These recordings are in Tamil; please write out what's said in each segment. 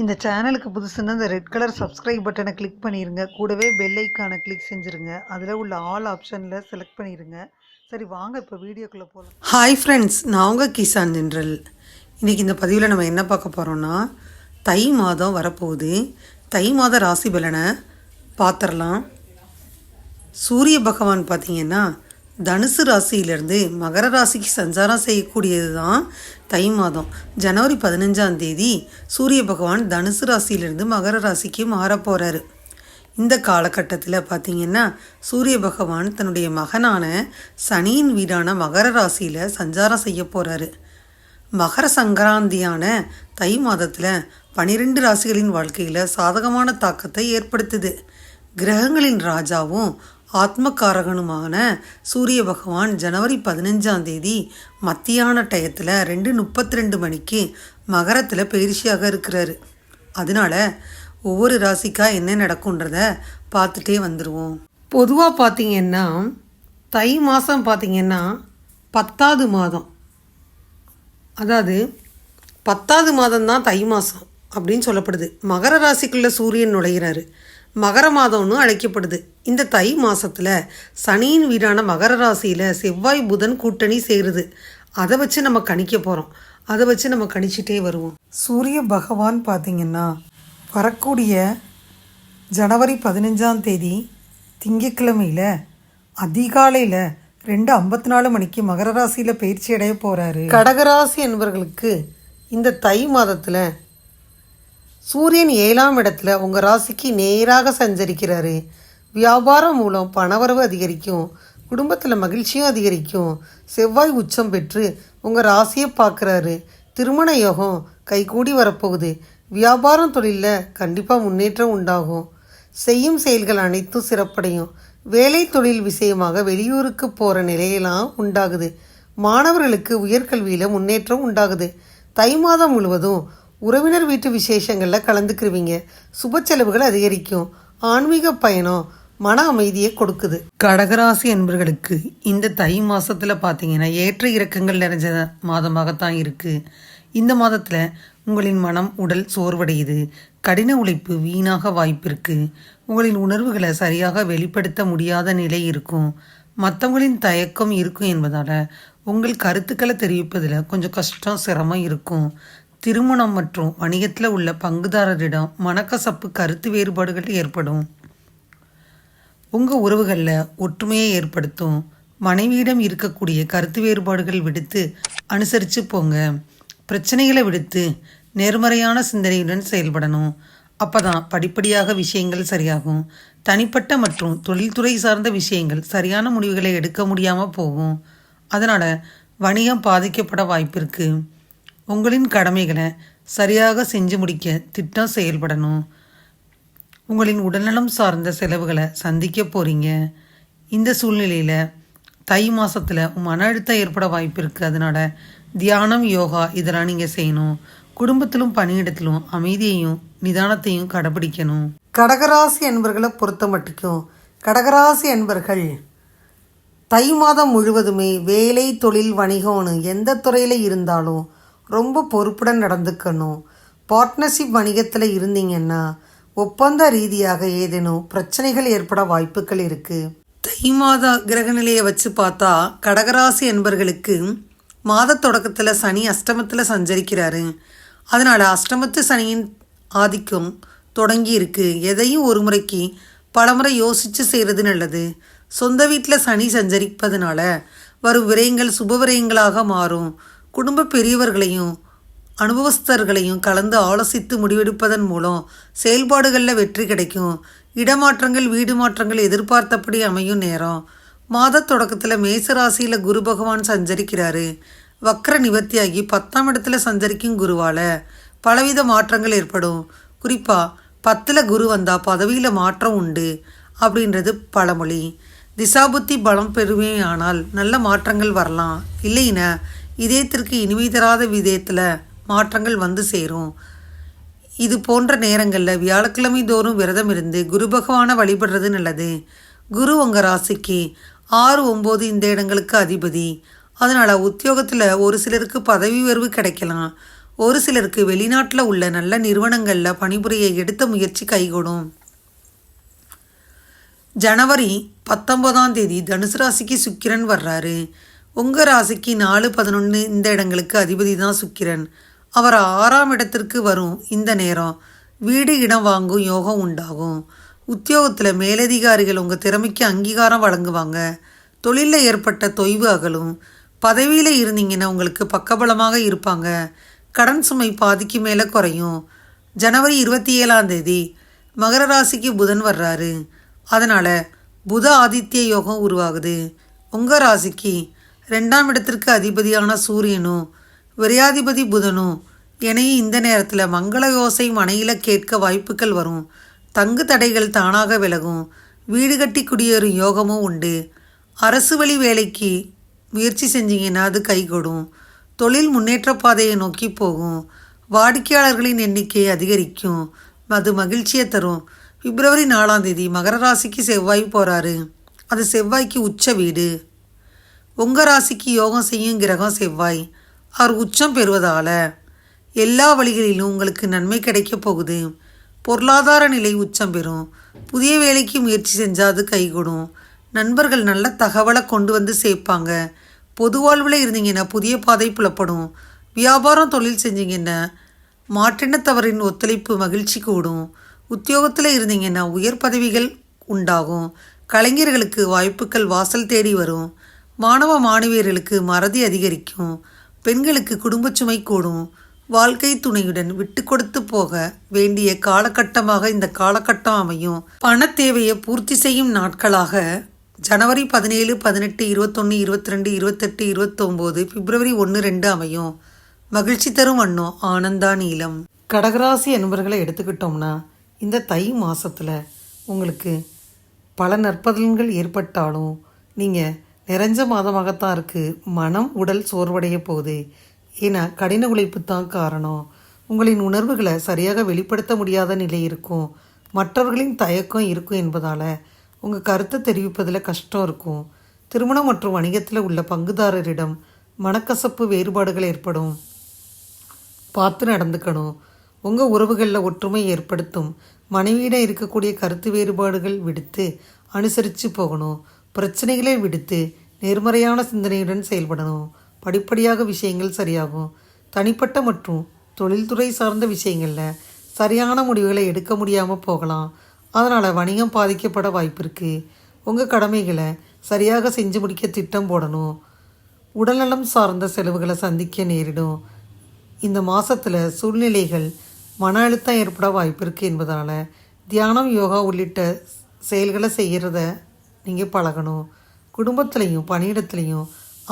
இந்த சேனலுக்கு புதுசுன்னா இந்த ரெட் கலர் சப்ஸ்கிரைப் பட்டனை கிளிக் பண்ணிடுங்க கூடவே பெல் ஐக்கானை கிளிக் செஞ்சுருங்க. அதில் உள்ள ஆல் ஆப்ஷனில் செலக்ட் பண்ணிடுங்க சரி வாங்க இப்போ வீடியோக்குள்ளே போகலாம் ஹாய் ஃப்ரெண்ட்ஸ் நான் உங்கள் கிசான் ஜென்ரல். இன்றைக்கி இந்த பதிவில் நம்ம என்ன பார்க்க போகிறோன்னா தை மாதம் வரப்போகுது. தை மாத ராசி பலனை பார்த்துடலாம். சூரிய பகவான் பார்த்தீங்கன்னா தனுசு ராசியிலிருந்து மகர ராசிக்கு சஞ்சாரம் செய்யக்கூடியது தான் தை மாதம். ஜனவரி பதினஞ்சாம் தேதி சூரிய பகவான் தனுசு ராசியிலிருந்து மகர ராசிக்கு மாறப்போகிறாரு இந்த காலகட்டத்தில் பார்த்தீங்கன்னா சூரிய பகவான் தன்னுடைய மகனான சனியின் வீடான மகர ராசியில் சஞ்சாரம் செய்ய போகிறாரு மகர சங்கராந்தியான தை மாதத்தில் பனிரெண்டு ராசிகளின் வாழ்க்கையில் சாதகமான தாக்கத்தை ஏற்படுத்துது. கிரகங்களின் ராஜாவும் ஆத்மகாரகனுமான சூரிய பகவான் ஜனவரி பதினஞ்சாம் தேதி மத்தியான டயத்தில் ரெண்டு முப்பத்தி ரெண்டு மணிக்கு மகரத்தில் பயிற்சியாக இருக்கிறாரு. அதனால ஒவ்வொரு ராசிக்காக என்ன நடக்குன்றத பார்த்துட்டே வந்துடுவோம் பொதுவாக பார்த்தீங்கன்னா தை மாதம் பார்த்தீங்கன்னா பத்தாவது மாதம். அதாவது பத்தாவது மாதம்தான் தை மாதம் அப்படின்னு சொல்லப்படுது. மகர ராசிக்குள்ளே சூரியன் நுழைகிறாரு மகர மாதம்னு அழைக்கப்படுது. இந்த தை மாதத்தில் சனியின் வீடான மகர ராசியில் செவ்வாய் புதன் கூட்டணி சேருது. அதை வச்சு நம்ம கணிக்க போகிறோம் அதை வச்சு நம்ம கணிச்சிட்டே வருவோம். சூரிய பகவான் பார்த்தீங்கன்னா வரக்கூடிய ஜனவரி பதினஞ்சாம் தேதி திங்கக்கிழமையில் அதிகாலையில் ரெண்டு ஐம்பத்தி நாலு மணிக்கு மகர ராசியில் பயிற்சி அடைய போகிறாரு கடகராசி என்பவர்களுக்கு இந்த தை மாதத்தில் சூரியன் ஏழாம் இடத்துல உங்கள் ராசிக்கு நேராக சஞ்சரிக்கிறாரு. வியாபாரம் மூலம் பணவரவு அதிகரிக்கும். குடும்பத்தில் மகிழ்ச்சியும் அதிகரிக்கும். செவ்வாய் உச்சம் பெற்று உங்கள் ராசியை பார்க்குறாரு. திருமண யோகம் கைகூடி வரப்போகுது. வியாபாரம் தொழிலில் கண்டிப்பாக முன்னேற்றம் உண்டாகும். செய்யும் செயல்கள் அனைத்தும் சிறப்படையும். வேலை தொழில் விஷயமாக வெளியூருக்கு போகிற நிலையெல்லாம் உண்டாகுது. மாணவர்களுக்கு உயர்கல்வியில் முன்னேற்றம் உண்டாகுது. தை மாதம் முழுவதும் உறவினர் வீட்டு விசேஷங்களில் கலந்துக்கிருவீங்க. சுப செலவுகள் அதிகரிக்கும். ஆன்மீக பயணம் மன அமைதியை கொடுக்குது. கடகராசி என்பவர்களுக்கு இந்த தை மாதத்தில் பார்த்தீங்கன்னா ஏற்ற இறக்கங்கள் நிறைஞ்ச மாதமாகத்தான் இருக்குது இந்த மாதத்தில் உங்களின் மனம் உடல் சோர்வடையுது. கடின உழைப்பு வீணாக வாய்ப்பிருக்கு உங்களின் உணர்வுகளை சரியாக வெளிப்படுத்த முடியாத நிலை இருக்கும். மற்றவங்களின் தயக்கம் இருக்கும் என்பதால் உங்கள் கருத்துக்களை தெரிவிப்பதில் கொஞ்சம் கஷ்டம் சிரமம் இருக்கும். திருமணம் மற்றும் வணிகத்தில் உள்ள பங்குதாரரிடம் மனக்கசப்பு கருத்து வேறுபாடுகள் ஏற்படும். உங்கள் உறவுகளில் ஒற்றுமையை ஏற்படுத்தும் மனைவியிடம் இருக்கக்கூடிய கருத்து வேறுபாடுகள் விடுத்து அனுசரித்து போங்க. பிரச்சனைகளை விடுத்து நேர்மறையான சிந்தனையுடன் செயல்படணும். அப்போ தான் படிப்படியாக விஷயங்கள் சரியாகும். தனிப்பட்ட மற்றும் தொழில்துறை சார்ந்த விஷயங்கள் சரியான முடிவுகளை எடுக்க முடியாமல் போகும். அதனால் வணிகம் பாதிக்கப்பட வாய்ப்பிருக்கு உங்களின் கடமைகளை சரியாக செஞ்சு முடிக்க திட்டம் செயல்படணும். உங்களின் உடல்நலம் சார்ந்த செலவுகளை சந்திக்க போகிறீங்க இந்த சூழ்நிலையில் தை மாதத்தில் மன அழுத்தம் ஏற்பட வாய்ப்பு இருக்குது அதனால் தியானம் யோகா இதெல்லாம் நீங்கள் செய்யணும். குடும்பத்திலும் பணியிடத்திலும் அமைதியையும் நிதானத்தையும் கடைபிடிக்கணும். கடகராசி என்பர்களை பொறுத்த மட்டுக்கும் கடகராசி என்பர்கள் தை மாதம் முழுவதுமே வேலை தொழில் வணிகம்னு எந்த துறையில் இருந்தாலும் ரொம்ப பொறுப்புடன் நடந்துக்கணும். பார்ட்னர்ஷிப் வணிகத்தில் இருந்தீங்கன்னா ஒப்பந்த ரீதியாக ஏதேனும் பிரச்சனைகள் ஏற்பட வாய்ப்புகள் இருக்குது தை மாத கிரகநிலையை வச்சு பார்த்தா கடகராசி என்பர்களுக்கு மாத தொடக்கத்தில் சனி அஷ்டமத்தில் சஞ்சரிக்கிறாரு. அதனால் அஷ்டமத்து சனியின் ஆதிக்கம் தொடங்கி இருக்கு. எதையும் ஒரு முறைக்கு பலமுறை யோசித்து செய்கிறது நல்லது. சொந்த வீட்டில் சனி சஞ்சரிப்பதனால வரும் விரயங்கள் சுப விரயங்களாக மாறும். குடும்ப பெரியவர்களையும் அனுபவஸ்தர்களையும் கலந்து ஆலோசித்து முடிவெடுப்பதன் மூலம் செயல்பாடுகளில் வெற்றி கிடைக்கும். இடமாற்றங்கள் வீடு மாற்றங்கள் எதிர்பார்த்தபடி அமையும் நேரம். மாத தொடக்கத்தில் மேசராசியில் குரு பகவான் சஞ்சரிக்கிறாரு. வக்ர நிவர்த்தியாகி பத்தாம் இடத்துல சஞ்சரிக்கும் குருவால் பலவித மாற்றங்கள் ஏற்படும். குறிப்பாக பத்தில் குரு வந்தால் பதவியில் மாற்றம் உண்டு அப்படின்றது பழமொழி. திசாபுத்தி பலம் பெறுமே ஆனால் நல்ல மாற்றங்கள் வரலாம். இல்லைன்னா இதயத்திற்கு இனிமை தராத விதயத்தில் மாற்றங்கள் வந்து சேரும். இது போன்ற நேரங்களில் வியாழக்கிழமை தோறும் விரதம் இருந்து குரு பகவானை வழிபடுறது நல்லது. குரு உங்கள் ராசிக்கு ஆறு ஒம்பது இந்த இடங்களுக்கு அதிபதி. அதனால் உத்தியோகத்தில் ஒரு சிலருக்கு பதவி உயர்வு கிடைக்கலாம். ஒரு சிலருக்கு வெளிநாட்டில் உள்ள நல்ல நிறுவனங்களில் பணிபுரிய எடுத்த முயற்சி கைகூடும். ஜனவரி பத்தொன்பதாம் தேதி தனுசு ராசிக்கு சுக்கிரன் வர்றாரு. உங்கள் ராசிக்கு நாலு பதினொன்று இந்த இடங்களுக்கு அதிபதி தான் சுக்கிரன். அவர் ஆறாம் இடத்திற்கு வரும் இந்த நேரம். வீடு இடம் வாங்கும் யோகம் உண்டாகும். உத்தியோகத்தில் மேலதிகாரிகள் உங்கள் திறமைக்கு அங்கீகாரம் வழங்குவாங்க. தொழிலில் ஏற்பட்ட தொய்வு அகலும். பதவியில் இருந்தீங்கன்னா உங்களுக்கு பக்கபலமாக இருப்பாங்க. கடன் சுமை பாதிக்கு மேலே குறையும். ஜனவரி இருபத்தி ஏழாம் தேதி மகர ராசிக்கு புதன் வர்றாரு. அதனால் புத ஆதித்ய யோகம் உருவாகுது. உங்கள் ராசிக்கு ரெண்டாம் இடத்திற்கு அதிபதியான சூரியனும் விரையாதிபதி புதனும் எனையும் இந்த நேரத்தில் மங்கள யோசை மனையில் கேட்க வாய்ப்புகள் வரும். தங்கு தடைகள் தானாக விலகும். வீடு கட்டி குடியேறும் யோகமும் உண்டு. அரசு வழி வேலைக்கு முயற்சி செஞ்சீங்கன்னா அது கைகூடும். தொழில் முன்னேற்ற பாதையை நோக்கி போகும். வாடிக்கையாளர்களின் எண்ணிக்கை அதிகரிக்கும். அது மகிழ்ச்சியை தரும். பிப்ரவரி நாலாம் தேதி மகர ராசிக்கு செவ்வாய் போகிறாரு அது செவ்வாய்க்கு உச்ச வீடு. உங்கள் ராசிக்கு யோகம் செய்யும் கிரகம் செவ்வாய். அவர் உச்சம் பெறுவதால் எல்லா வழிகளிலும் உங்களுக்கு நன்மை கிடைக்கப் போகுது. பொருளாதார நிலை உச்சம் பெறும். புதிய வேலைக்கு முயற்சி செஞ்சால் அது கைகூடும். நண்பர்கள் நல்ல தகவலை கொண்டு வந்து சேர்ப்பாங்க. பொது வாழ்வில் இருந்தீங்கன்னா புதிய பாதை புலப்படும். வியாபாரம் தொழில் செஞ்சீங்கன்னா மாற்றினத்தவரின் ஒத்துழைப்பு மகிழ்ச்சி கூடும். உத்தியோகத்தில் இருந்தீங்கன்னா உயர் பதவிகள் உண்டாகும். கலைஞர்களுக்கு வாய்ப்புகள் வாசல் தேடி வரும். மாணவ மாணவியர்களுக்கு மறதி அதிகரிக்கும் பெண்களுக்கு குடும்பச் சுமை கூடும் வாழ்க்கை துணையுடன் விட்டு கொடுத்து போக வேண்டிய காலகட்டமாக இந்த காலகட்டம் அமையும். பண தேவையை பூர்த்தி செய்யும் நாட்களாக ஜனவரி பதினேழு பதினெட்டு இருபத்தொன்று இருபத்தி ரெண்டு இருபத்தெட்டு இருபத்தொம்போது பிப்ரவரி ஒன்று ரெண்டு அமையும். மகிழ்ச்சி தரும் வண்ணம் ஆனந்தா நீளம். கடகராசி அன்பர்களை எடுத்துக்கிட்டோம்னா இந்த தை மாதத்தில் உங்களுக்கு பல நற்பலன்கள் ஏற்பட்டாலும் நீங்கள் நிறைஞ்ச மாதமாகத்தான் இருக்குது மனம் உடல் சோர்வடைய போகுது. ஏன்னா கடின உழைப்பு தான் காரணம். உங்களின் உணர்வுகளை சரியாக வெளிப்படுத்த முடியாத நிலை இருக்கும். மற்றவர்களின் தயக்கம் இருக்கும் என்பதால் உங்கள் கருத்தை தெரிவிப்பதில் கஷ்டம் இருக்கும். திருமணம் மற்றும் வணிகத்தில் உள்ள பங்குதாரரிடம் மனக்கசப்பு வேறுபாடுகள் ஏற்படும். பார்த்து நடந்துக்கணும். உங்கள் உறவுகளில் ஒற்றுமை ஏற்படுத்தும். மனைவியிடம் இருக்கக்கூடிய கருத்து வேறுபாடுகள் விடுத்து அனுசரித்து போகணும். பிரச்சனைகளை விடுத்து நேர்மறையான சிந்தனையுடன் செயல்படணும். படிப்படியாக விஷயங்கள் சரியாகும். தனிப்பட்ட மற்றும் தொழில்துறை சார்ந்த விஷயங்களில் சரியான முடிவுகளை எடுக்க முடியாமல் போகலாம். அதனால் வணிகம் பாதிக்கப்பட வாய்ப்பு இருக்குது உங்கள் கடமைகளை சரியாக செஞ்சு முடிக்க திட்டம் போடணும். உடல்நலம் சார்ந்த செலவுகளை சந்திக்க நேரிடும். இந்த மாதத்தில் சூழ்நிலைகள் மன அழுத்தம் ஏற்பட வாய்ப்பு இருக்குது என்பதால் தியானம் யோகா உள்ளிட்ட செயல்களை செய்கிறத நீங்கள் பழகணும். குடும்பத்துலேயும் பணியிடத்துலேயும்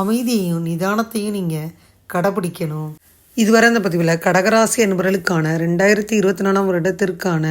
அமைதியையும் நிதானத்தையும் நீங்கள் கடைபிடிக்கணும். இதுவரை இந்த பதிவில் கடகராசி என்பவர்களுக்கான ரெண்டாயிரத்தி இருபத்தி நாலாம் வருடத்திற்கான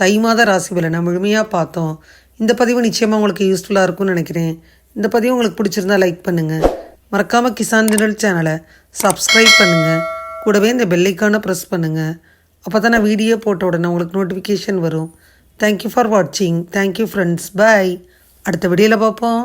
தை மாத ராசி பலனை முழுமையாக பார்த்தோம். இந்த பதிவு நிச்சயமாக உங்களுக்கு யூஸ்ஃபுல்லாக இருக்கும்னு நினைக்கிறேன். இந்த பதிவு உங்களுக்கு பிடிச்சிருந்தா லைக் பண்ணுங்கள் மறக்காமல் கிசான் தினல் சேனலை சப்ஸ்கிரைப் பண்ணுங்கள் கூடவே இந்த பெல்லைக்கான ப்ரெஸ் பண்ணுங்கள் அப்போ தான் நான் வீடியோ போட்ட உடனே உங்களுக்கு நோட்டிஃபிகேஷன் வரும். தேங்க்யூ ஃபார் வாட்சிங் தேங்க்யூ ஃப்ரெண்ட்ஸ் பாய் அடுத்த வீடியோவில் பார்ப்போம்.